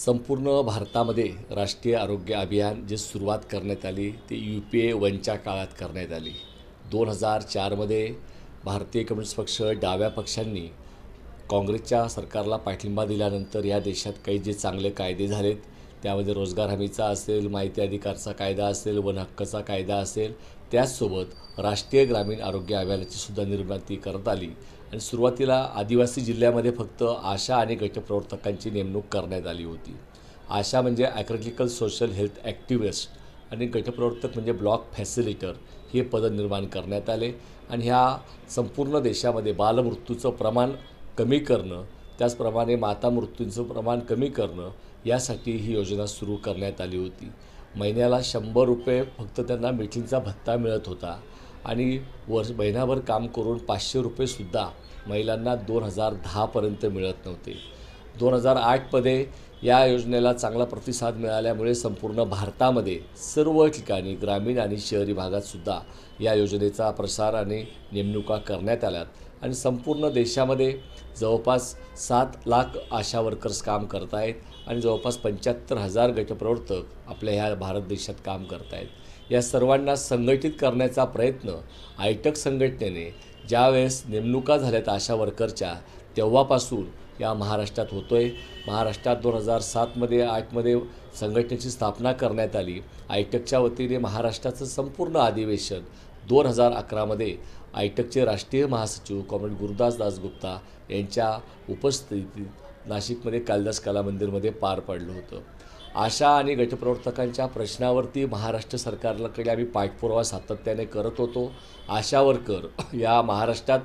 संपूर्ण भारतामध्ये राष्ट्रीय आरोग्य अभियान जे सुरुवात करण्यात आली ते यू पी ए वनच्या काळात करण्यात आली. दोन हजार चारमध्ये भारतीय कम्युनिस्ट पक्ष डाव्या पक्षांनी काँग्रेसच्या सरकारला पाठिंबा दिल्यानंतर या देशात काही जे चांगले कायदे झालेत त्यामध्ये रोजगार हमीचा असेल माहिती अधिकारचा कायदा असेल वन हक्काचा कायदा असेल त्याचसोबत राष्ट्रीय ग्रामीण आरोग्य अभियानाची सुद्धा निर्मिती करत आली. आणि सुरुवातीला आदिवासी जिल्ह्यामध्ये फक्त आशा आणि गटप्रवर्तकांची नेमणूक करण्यात आली होती. आशा म्हणजे ॲग्रिकल्चर सोशल हेल्थ ॲक्टिव्हिस्ट आणि गटप्रवर्तक म्हणजे ब्लॉक फॅसिलिटर हे पद निर्माण करण्यात आले आणि ह्या संपूर्ण देशामध्ये बालमृत्यूचं प्रमाण कमी करणं त्याचप्रमाणे माता मृत्यूंचं प्रमाण कमी करणं यासाठी ही योजना सुरू करण्यात आली होती. महिन्याला शंभर रुपये फक्त त्यांना मिठींचा भत्ता मिळत होता. आणि वर्ष महिनाभर काम करून पाचशे रुपयेसुद्धा महिलांना दोन हजार दहापर्यंत मिळत नव्हते. दोन हजार आठमध्ये या योजनेला चांगला प्रतिसाद मिळाल्यामुळे संपूर्ण भारतामध्ये सर्व ठिकाणी ग्रामीण आणि शहरी भागातसुद्धा या योजनेचा प्रसार आणि नेमणुका करण्यात आल्यात. आणि संपूर्ण देशामध्ये जवळपास सात लाख आशा वर्कर्स काम करत आहेत आणि जवळपास पंच्याहत्तर हजार गटप्रवर्तक आपल्या ह्या भारत देशात काम करत आहेत या सर्वांना संघटित करण्याचा प्रयत्न आयटक संघटनेने ज्यावेळेस नेमणुका झाल्यात आशा वर्करच्या तेव्हापासून या महाराष्ट्रात होतो आहे महाराष्ट्रात दोन हजार सातमध्ये आठमध्ये संघटनेची स्थापना करण्यात आली. आयटकच्या वतीने महाराष्ट्राचं संपूर्ण अधिवेशन दोन हजार अकरामध्ये आयटकचे राष्ट्रीय महासचिव कॉम्रेड गुरुदास दासगुप्ता यांच्या उपस्थितीत नाशिकमध्ये कालिदास कला मंदिरमध्ये पार पडलं होतं. आशा आणि गटप्रवर्तकांच्या प्रश्नावरती महाराष्ट्र सरकारकडे आम्ही पाठपुरावा सातत्याने करत होतो. आशा वर्कर या महाराष्ट्रात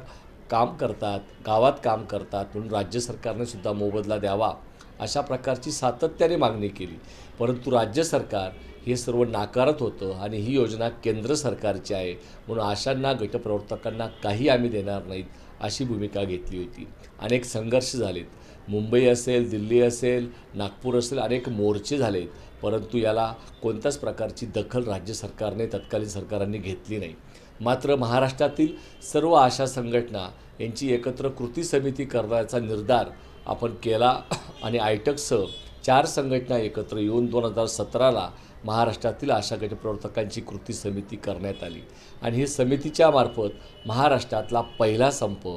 काम करतात गावात काम करतात म्हणून राज्य सरकारने सुद्धा मोबदला द्यावा अशा प्रकारची सातत्याने मागणी केली. परंतु राज्य सरकार हे सर्व नाकारत होतं आणि ही योजना केंद्र सरकारची आहे म्हणून आशांना गटप्रवर्तकांना काही आम्ही देणार नाहीत अशी भूमिका घेतली होती. अनेक संघर्ष झालेत. मुंबई असेल दिल्ली असेल नागपूर असेल अनेक मोर्चे झालेत. परंतु याला कोणत्याच प्रकारची दखल राज्य सरकारने तत्कालीन सरकारांनी घेतली नाही. मात्र महाराष्ट्रातील सर्व आशा संघटना यांची एकत्र कृती समिती करण्याचा निर्धार आपण केला आणि आयटकसह चार संघटना एकत्र येऊन दोन हजार सतराला महाराष्ट्रातील आशा गटप्रवर्तकांची कृती समिती करण्यात आली. आणि ही समितीच्या मार्फत महाराष्ट्रातला पहिला संप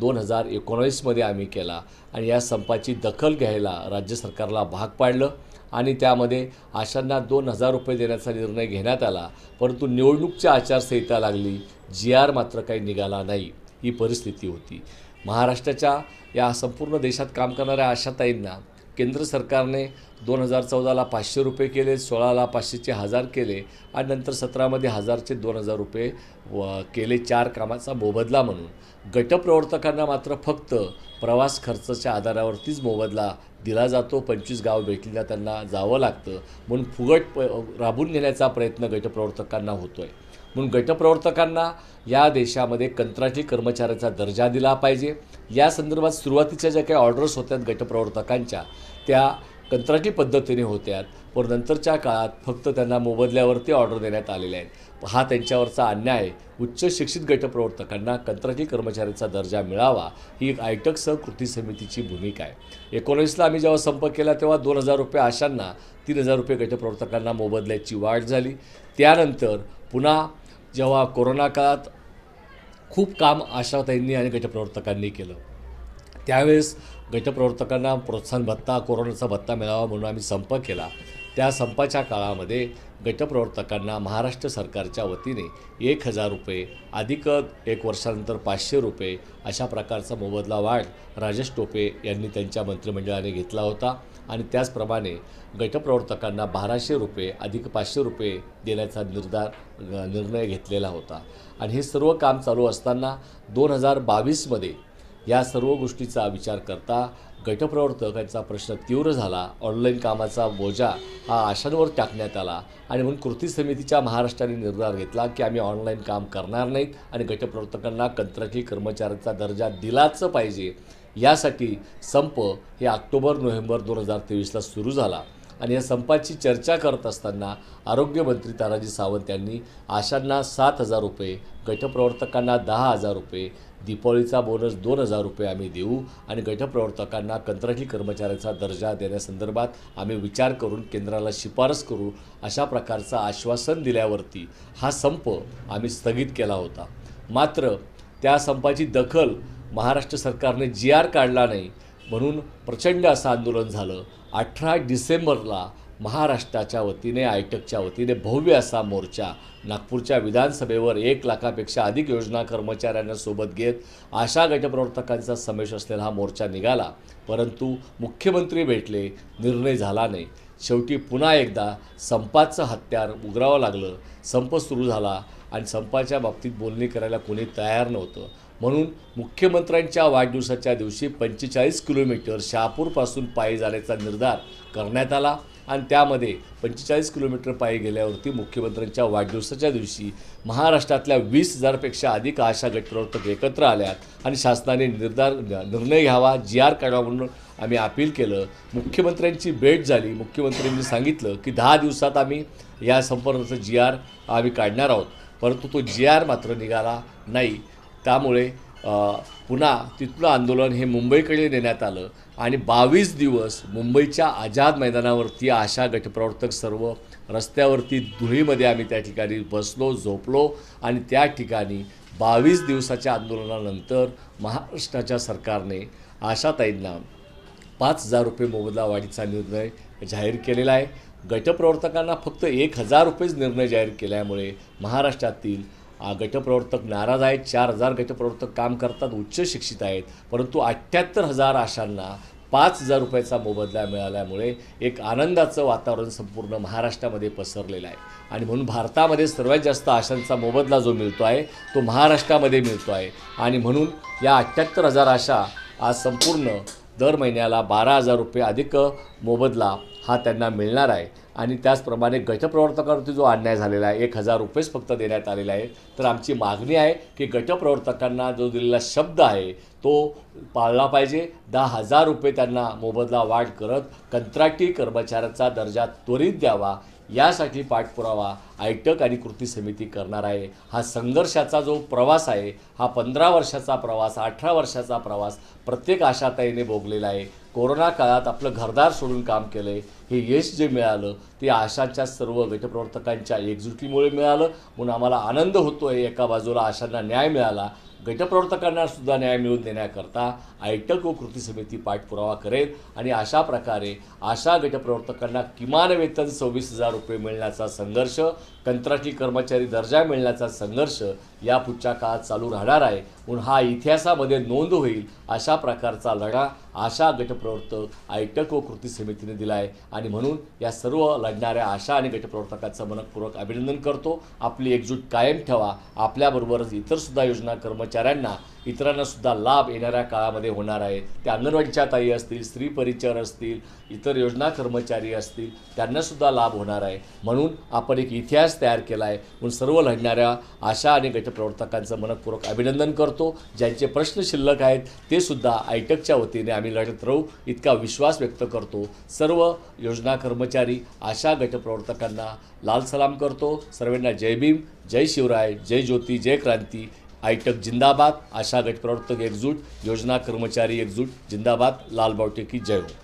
दोन हजार एकोणावीसमध्ये आम्ही केला. आणि या संपाची दखल घ्यायला राज्य सरकारला भाग पाडलं. आणि त्यामध्ये आशांना दोन हजार रुपये देण्याचा निर्णय घेण्यात आला. परंतु निवडणूकची आचारसंहिता लागली. जी आर मात्र काही निघाला नाही. ही परिस्थिती होती. महाराष्ट्राच्या या संपूर्ण देशात काम करणाऱ्या आशाताईंना केंद्र सरकारने दोन हजार चौदाला पाचशे रुपये केले सोळाला पाचशेचे हजार केले आणि नंतर सतरामध्ये हजारचे दोन हजार रुपये व केले चार कामाचा मोबदला म्हणून. गटप्रवर्तकांना मात्र फक्त प्रवास खर्चाच्या आधारावरतीच मोबदला दिला जातो. पंचवीस गाव भेटलेल्या त्यांना जावं लागतं. म्हणून फुगट प राबून घेण्याचा प्रयत्न गटप्रवर्तकांना होतो आहे म्हणून गटप्रवर्तकांना या देशामध्ये कंत्राटी कर्मचाऱ्याचा दर्जा दिला पाहिजे. या संदर्भात सुरुवातीच्या ज्या काही ऑर्डर्स होत्या गटप्रवर्तकांच्या त्या कंत्राटी पद्धतीने होत्यात. पण नंतरच्या काळात फक्त त्यांना मोबदल्यावरती ऑर्डर देण्यात आलेल्या आहेत. हा त्यांच्यावरचा अन्याय. उच्च शिक्षित गटप्रवर्तकांना कंत्राटी कर्मचाऱ्याचा दर्जा मिळावा ही आयटकसह कृती समितीची भूमिका आहे. एकोणीसला आम्ही जेव्हा संप केला तेव्हा दोन हजार रुपये आशांना तीन हजार रुपये गटप्रवर्तकांना मोबदल्याची वाढ झाली. त्यानंतर पुन्हा जेव्हा कोरोना काळात खूप काम आशाताईंनी आणि गटप्रवर्तकांनी केलं. त्यावेळेस गटप्रवर्तकांना प्रोत्साहन भत्ता कोरोनाचा भत्ता मिळावा म्हणून आम्ही संप केला. त्या संपाच्या काळामध्ये गटप्रवर्तकांना महाराष्ट्र सरकारच्या वतीने एक हजार रुपये अधिक एक वर्षानंतर पाचशे रुपये अशा प्रकारचा मोबदला वाढ राजेश टोपे यांनी त्यांच्या मंत्रिमंडळाने घेतला होता. आणि त्याचप्रमाणे गटप्रवर्तकांना बाराशे रुपये अधिक पाचशे रुपये देण्याचा निर्धार निर्णय घेतलेला होता. आणि हे सर्व काम चालू असताना दोन हजार बावीसमध्ये या सर्व गोष्टीचा विचार करता गटप्रवर्तकांचा प्रश्न तीव्र झाला. ऑनलाईन कामाचा बोजा हा आशांवर टाकण्यात आला आणि म्हणून कृती समितीच्या महाराष्ट्राने निर्धार घेतला की आम्ही ऑनलाईन काम करणार नाहीत आणि गटप्रवर्तकांना कंत्राटी कर्मचाऱ्यांचा दर्जा दिलाच पाहिजे. यासाठी संप हे ऑक्टोबर नोव्हेंबर दोन हजार तेवीसला सुरू झाला. आणि या संपाची चर्चा करत असताना आरोग्यमंत्री तानाजी सावंत यांनी आशांना सात हजार रुपये गटप्रवर्तकांना दहा हजार रुपये दीपावलीचा बोनस दोन हजार रुपये आम्ही देऊ आणि गटप्रवर्तकांना कंत्राटी कर्मचाऱ्यांचा दर्जा देण्यासंदर्भात आम्ही विचार करून केंद्राला शिफारस करू अशा प्रकारचं आश्वासन दिल्यावरती हा संप आम्ही स्थगित केला होता. मात्र त्या संपाची दखल महाराष्ट्र सरकारने जी आर काढला नाही म्हणून प्रचंड असं आंदोलन झालं. अठरा डिसेंबरला महाराष्ट्राच्या वतीने आयटकच्या वतीने भव्य असा मोर्चा नागपूरच्या विधानसभेवर एक लाखापेक्षा अधिक योजना कर्मचाऱ्यांना सोबत घेत आशा गटप्रवर्तकांचा समावेश असलेला हा मोर्चा निघाला. परंतु मुख्यमंत्री भेटले निर्णय झाला नाही. शेवटी पुन्हा एकदा संपाचं हत्यार उघरावं लागलं. संप सुरू झाला आणि संपाच्या बाबतीत बोलणी करायला कोणी तयार नव्हतं. म्हणून मुख्यमंत्र्यांच्या वाढदिवसाच्या दिवशी पंचेचाळीस किलोमीटर शहापूरपासून पायी जाण्याचा निर्धार करण्यात आला आणि त्यामध्ये पंचेचाळीस किलोमीटर पायी गेल्यावरती मुख्यमंत्र्यांच्या वाढदिवसाच्या दिवशी महाराष्ट्रातल्या वीस हजारपेक्षा अधिक आशा गटप्रवर्तक एकत्र आल्यात आणि शासनाने निर्धार निर्णय घ्यावा जी आर काढावा म्हणून आम्ही अपील केलं. मुख्यमंत्र्यांची भेट झाली. मुख्यमंत्र्यांनी सांगितलं की दहा दिवसात आम्ही या संपर्काचं जी आर आम्ही काढणार आहोत. परंतु तो जी आर मात्र निघाला नाही. त्यामुळे पुन्हा तिथलं आंदोलन हे मुंबईकडे नेण्यात आलं आणि बावीस दिवस मुंबईच्या आझाद मैदानावरती आशा गटप्रवर्तक सर्व रस्त्यावरती धुळीमध्ये आम्ही त्या ठिकाणी बसलो झोपलो आणि त्या ठिकाणी बावीस दिवसाच्या आंदोलनानंतर महाराष्ट्राच्या सरकारने आशाताईंना पाच हजार रुपये मोबदला वाढीचा निर्णय जाहीर केलेला आहे. गटप्रवर्तकांना फक्त एक हजार रुपयेच निर्णय जाहीर केल्यामुळे महाराष्ट्रातील गटप्रवर्तक नाराज आहेत चार हजार गटप्रवर्तक काम करतात उच्च शिक्षित आहेत. परंतु अठ्ठ्याहत्तर हजार आशांना पाच हजार रुपयाचा मोबदला मिळाल्यामुळे एक आनंदाचं वातावरण संपूर्ण महाराष्ट्रामध्ये पसरलेलं आहे. आणि म्हणून भारतामध्ये सर्वात जास्त आशांचा मोबदला जो मिळतो आहे तो महाराष्ट्रामध्ये मिळतो आहे. आणि म्हणून या अठ्ठ्याहत्तर हजार आशा आज संपूर्ण दर महिन्याला बारा हजार रुपये अधिक मोबदला हा त्यांना मिळणार आहे. आणि त्याचप्रमाणे गटप्रवर्तकावरती जो अन्याय झालेला आहे एक हजार रुपयेच फक्त देण्यात आलेला आहे तर आमची मागणी आहे की गटप्रवर्तकांना जो दिलेला शब्द आहे तो पाळला पाहिजे. दहा हजार रुपये त्यांना मोबदला वाढ करत कंत्राटी कर्मचाऱ्याचा दर्जा त्वरित द्यावा. यासाठी पाठपुरावा आयटक आणि कृती समिती करणार आहे. हा संघर्षाचा जो प्रवास आहे हा पंधरा वर्षाचा प्रवास अठरा वर्षाचा प्रवास प्रत्येक आशाताईने भोगलेला आहे. कोरोना काळात आपलं घरदार सोडून काम केलं आहे हे यश जे मिळालं ते आशाच्या सर्व गटप्रवर्तकांच्या एकजुटीमुळे मिळालं. म्हणून आम्हाला आनंद होतो आहे एका बाजूला आशांना न्याय मिळाला गटप्रवर्तकांना सुद्धा न्याय मिळवून देण्याकरता आयटक व कृती समिती पाठपुरावा करेल आणि अशा प्रकारे आशा गटप्रवर्तकांना किमान वेतन सव्वीस हजार रुपये मिळण्याचा संघर्ष कंत्राटी कर्मचारी दर्जा मिळण्याचा संघर्ष या पुढच्या काळात चालू राहणार आहे. म्हणून हा इतिहासामध्ये नोंद होईल अशा प्रकारचा लढा आशा गटप्रवर्तक आयटको व कृती समितीने दिला आहे आणि म्हणून या सर्व लढणाऱ्या आशा आणि गटप्रवर्तकाचं मनपूर्वक अभिनंदन करतो. आपली एकजूट कायम ठेवा. आपल्याबरोबरच इतरसुद्धा योजना कर्मचाऱ्यांना इतरांनासुद्धा लाभ येणाऱ्या काळामध्ये होणार आहे. त्या अंगणवाडीच्या ताई असतील स्त्री परिचर असतील इतर योजना कर्मचारी असतील त्यांनासुद्धा लाभ होणार आहे. म्हणून आपण एक इतिहास तयार केला आहे म्हणून सर्व लढणाऱ्या आशा आणि गटप्रवर्तकांचं मनपूर्वक अभिनंदन करतो. ज्यांचे प्रश्न शिल्लक आहेत ते सुद्धा आयटकच्या वतीने आम्ही लढत राहू. इतका विश्वास व्यक्त करतो. सर्व योजना कर्मचारी आशा गटप्रवर्तकांना लाल सलाम करतो. सर्वांना जय भीम जय शिवराय जय ज्योती जय क्रांती. आयटक जिंदाबाद. आशा गटप्रवर्तक एकजूट योजना कर्मचारी एकजूट जिंदाबाद. लाल बावटे की जय हो.